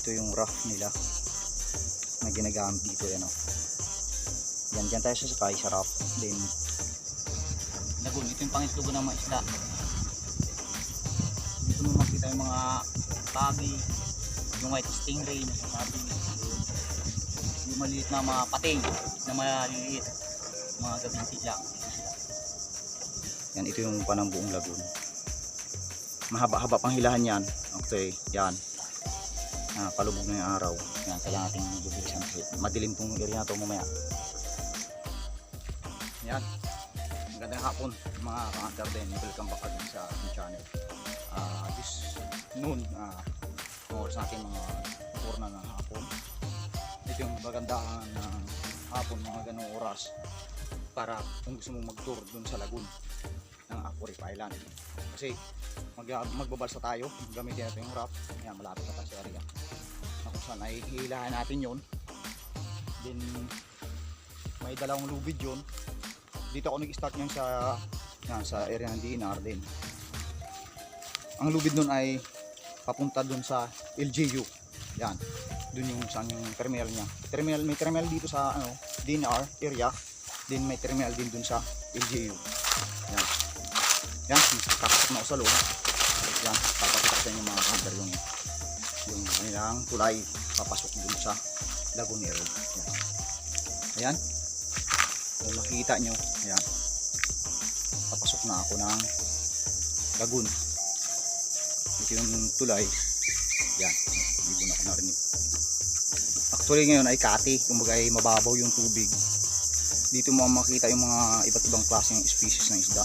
ito yung rough nila na ginagamit dito yan o yan dyan tayo sasakay sa rough then lagun ito yung pangitlugo ng mga isda. Dito mo makita yung mga tabi yung white stingray na sasabi yung maliit na mga pating na maliliit. Mga gabinti lang yan ito yung panang buong lagoon. Mahaba-haba pang hilahan yan. Okay yan ah, palubog na araw. Yan kailangan natin bibilisan kasi madilim tong area na to mamaya. Yan. Magandang hapon mga ka-hunter din welcome back again sa ating channel. Ah this noon ah uh, oras natin mga 4 na ng hapon. Ito yung magandahan ng hapon mga ganong oras para kung gusto mong mag-tour dun sa lagoon ng Aquarif Island. Kasi mag, magbabalsa tayo. Gamitin natin yung raft. Yan malapit na tayo sa area saan ay natin yon then may dalawang lubid yon dito ako nag-start niyan sa yan, sa area ng DNR din. Ang lubid nun ay papunta dun sa LGU yan. Dun yung saan yung terminal niya. Terminal may terminal dito sa ano DNR area. Din may terminal din dun sa LGU yan. Yan tapos na ako sa loob. Yan papakita ko sa inyo mga hunter yung yung kanilang tulay papasok dun sa yan ayan. Kung makikita nyo ayan. Papasok na ako ng lagoon ito yung tulay. Yan hindi na ako narinig actually ngayon ay kati. Kumbaga ay mababaw yung tubig. Dito mo makita yung mga iba't ibang klaseng species ng isda.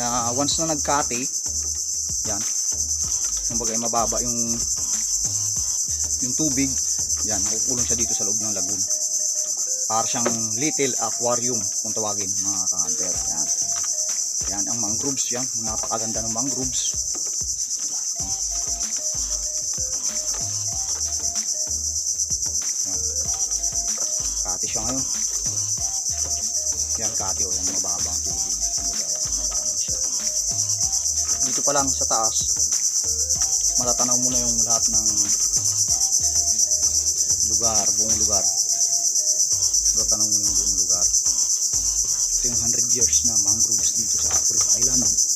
Na once na nagkati yan kumbaga ay mababa yung yung tubig yan nakukulong siya dito sa loob ng lagoon. Para siyang little aquarium kung tawagin mga ka-hunter yan. Yan ang mangroves yan napakaganda ng mangroves. Yan. kati siya ngayon. Yan kati o yan mababa ang tubig. Dito pa lang sa taas matatanaw mo na yung lahat ng lugar buong lugar. Mo yung buong lugar. Ito yung 100 years na mangroves dito sa Aquarius Island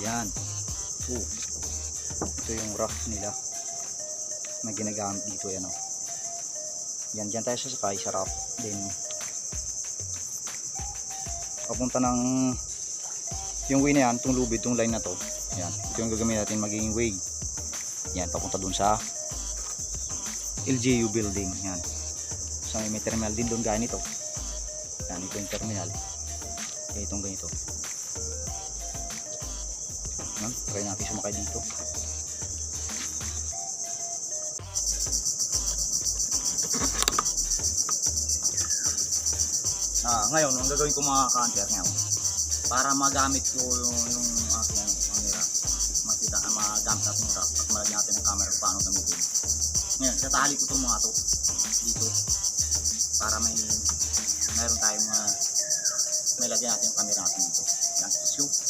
Yan. Oh. Ito yung rough nila na ginagamit dito yan oh. Yan dyan tayo sasakay sa rough. Then papunta ng yung way na yan, itong lubid, itong line na to. Yan. Ito yung gagamitin natin magiging way. Yan, papunta dun sa LGU building. Yan. So may terminal din doon gaya nito. Yan, ito yung terminal. Kaya itong ganito. Yan, try natin sumakay dito. Ah, ngayon, ang gagawin ko mga counter ngayon, para magamit ko yung, yung aking ano, camera, makita, ah, magamit natin yung rough, at malagyan natin ng camera paano gamitin. Ngayon, tatali ko itong mga to, dito, para may, mayroon tayong mga, may lagyan natin yung camera natin dito. Yan, so,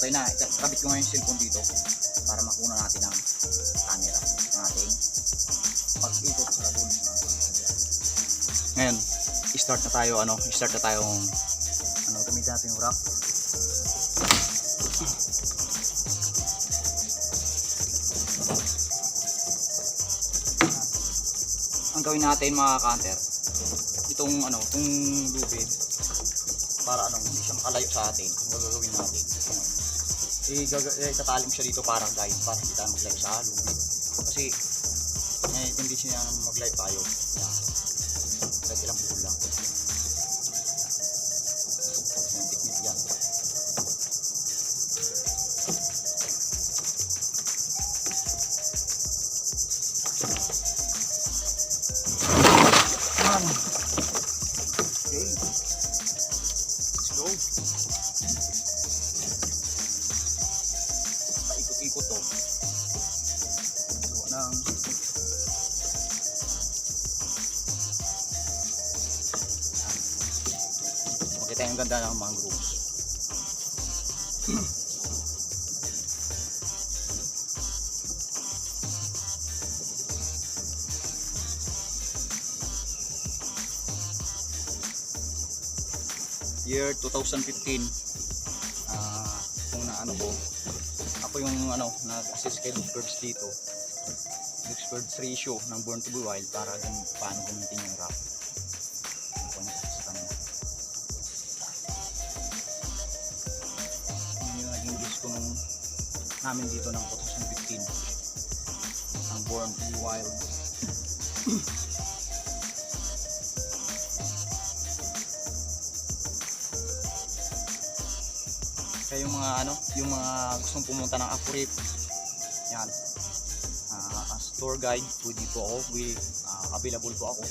Okay na, kabit ko ngayon yung cellphone dito para makuna natin ang camera ng ating pag-ikot sa lagoon. Ngayon, start na tayo, ano, start na tayong, ano, gamitin natin yung wrap. Ang gawin natin mga kanter, itong ano, itong lubid, para ano, hindi siya makalayo sa atin. Ang gagawin natin, igaga- eh, tatalim siya dito para guide, para hindi tayo maglayo sa lubid. Kasi, eh, hindi siya maglayo tayo. Yan. Makita yung ganda ng mangroves. Year 2015. Ah, kung na ano ko, ako yung ano, nag-assist kay Luke Birds dito. Luke Birds ratio ng Born to be Wild para gan paano gamitin yung rap. Namin dito ng 2015 ang Born to Wild. Kaya yung mga ano yung mga gustong pumunta ng Akurip yan. Ah, as tour guide pwede po ako. We, ah, available po ako.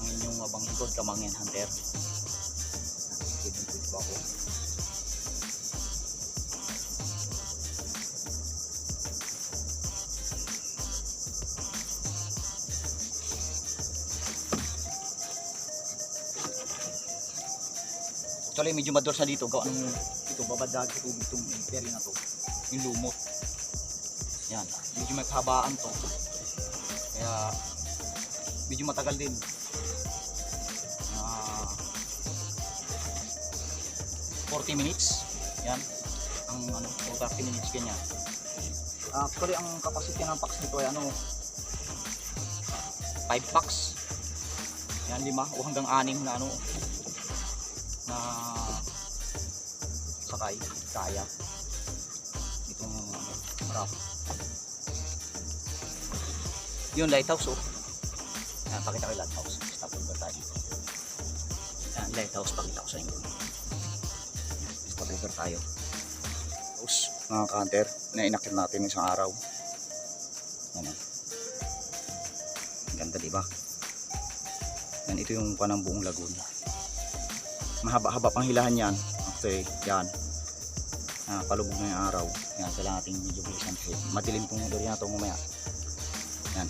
Ang inyong abang likod kamangyan hunter Actually, medyo mador sa dito. Gawa ng ito, babadag tubig itong area na to. Yung lumot. Yan. Medyo may kahabaan to. Kaya, medyo matagal din. Ah, 40 minutes. Yan. Ang ano, o 30 minutes ganyan. Actually, ang capacity ng packs nito ay ano, 5 packs. Yan, lima o hanggang anim na ano, na sakay, kaya. Itong raft yung lighthouse oh. Yan, pakita ko yung lighthouse. Stop over tayo? Yan, lighthouse pakita ko sa inyo. Over tayo. Tapos mga counter na inakit natin isang araw. Yan oh. Ganda diba yan ito yung panang buong lagoon mahaba-haba pang hilahan yan. Okay yan. Ah, palubog na yung araw. Yan kailangan natin medyo bilisan. Madilim tong area na to mamaya. Yan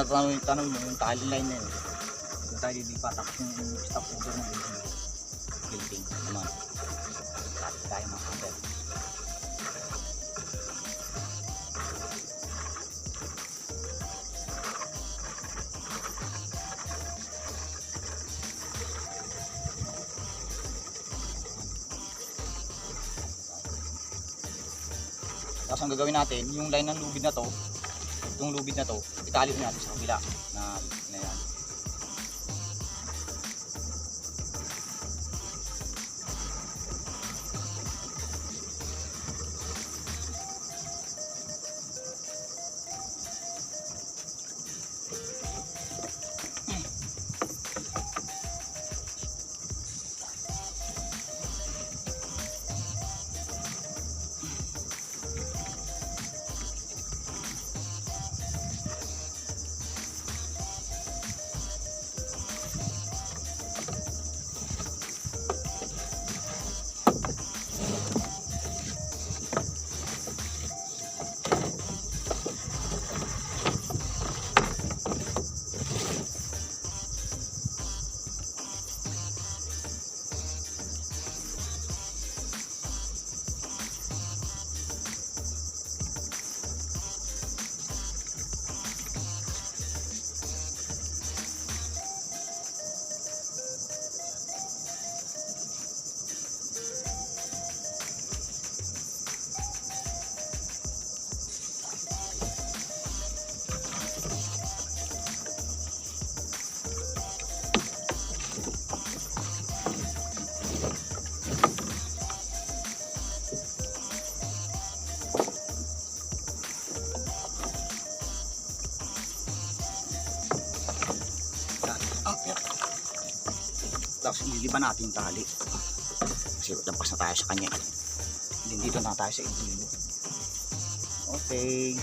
Yan, kung natanong tanong yung tali line na yun, kung tayo lilipat tapos yung stop over ng building, naman. Lapit tayo mga kapatid. Tapos ang gagawin natin, yung line ng lubid na to, itong lubid na to, itali natin sa kabila na, na yan. Ililiban natin tali. Kasi lampas na tayo sa kanya. Then dito na tayo sa ililo. Okay.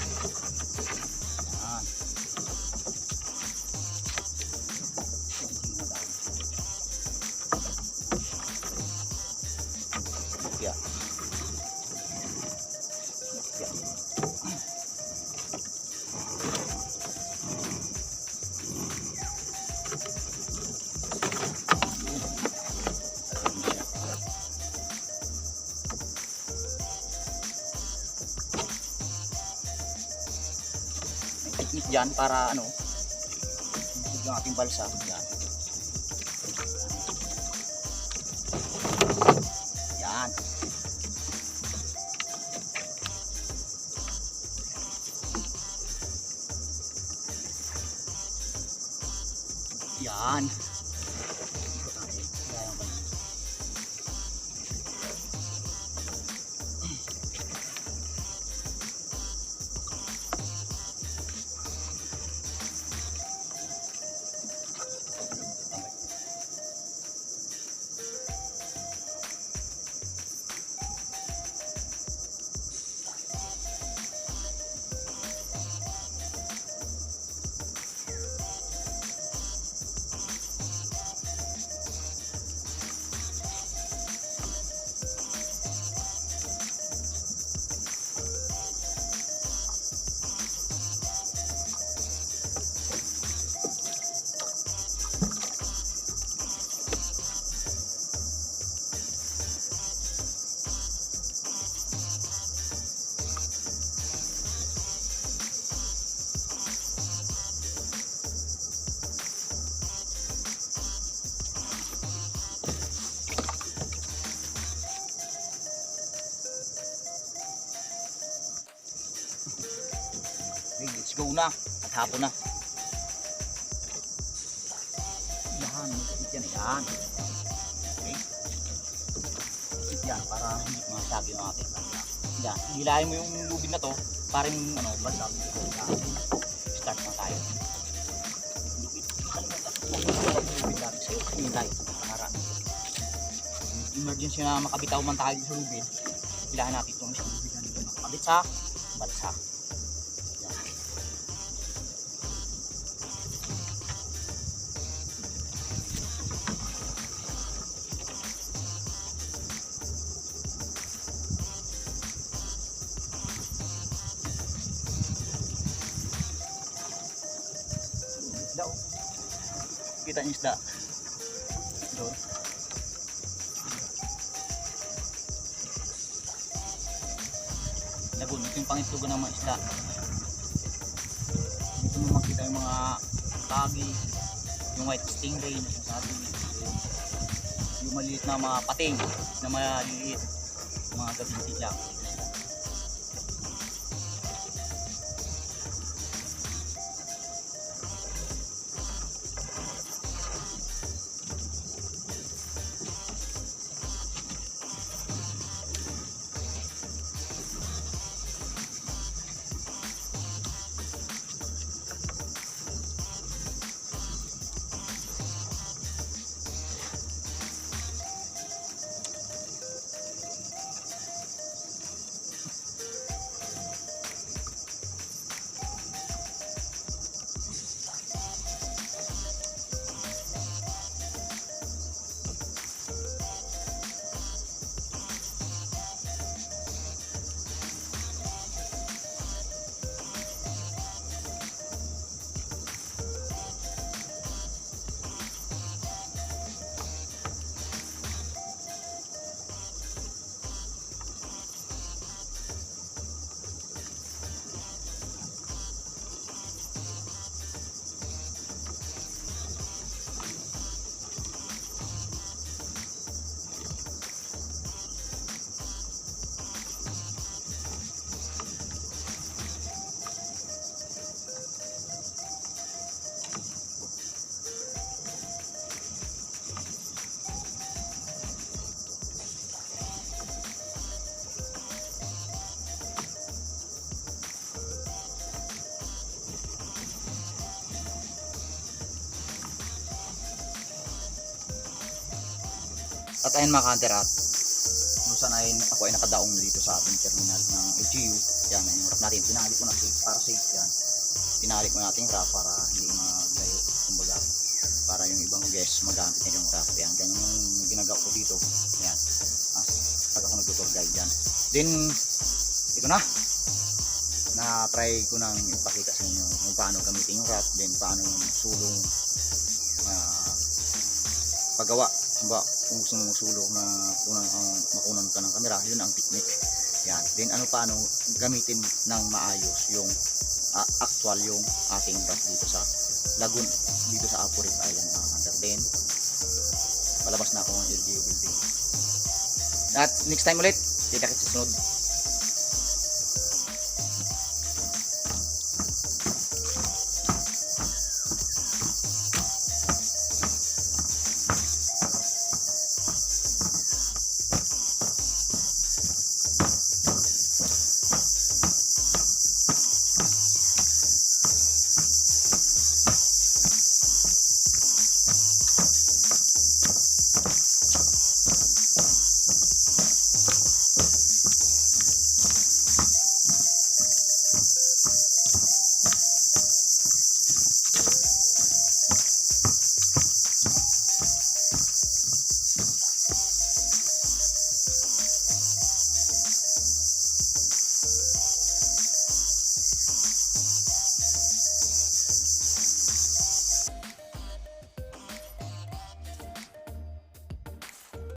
Technique dyan para ano, yung ating balsa. Yan. Yan. Yan. Hapon na. Yan, magkakit yan. Yan. Okay. Yan para hindi masabi yung ating kanya. Yan, hilahin mo yung lubid na to para yung ano, basag. Yan. Start na tayo. Lubid. Lubid natin sa'yo. Hindi tayo. Emergency na makabitaw man tayo sa lubid. Hilahin natin itong isang lubid na dito. Makabit sa balsa. Makita yung isda. Doon. Lagun, ito yung pangitlugan ng mga isda. Dito mo makita yung mga tagi, yung white stingray na sinasabi. Yung maliit na mga pating na maliliit. Mga gabinti lang. At ayun mga kanter at kung saan ay ako ay nakadaong na dito sa ating terminal ng LGU. Yan yung wrap natin. Tinali ko na safe para safe yan. Tinali ko natin wrap para hindi maglayo. Kumbaga para yung ibang guests magamit nila yung wrap. Yan. Ganyan yung ginagawa ko dito. Yan. As pag ako nag-tour guide yan. Then ito na. Na-try ko nang ipakita sa inyo kung paano gamitin yung wrap. Then paano yung sulong ah, paggawa ba kung gusto mong sulok na kunan makunan ka ng kamera yun ang technique. Yan. Then ano paano gamitin ng maayos yung ah, actual yung ating rap dito sa lagoon dito sa Apurit Island mga hunter. Then palabas na ako ng LGU building. At next time ulit kita kita sa sunod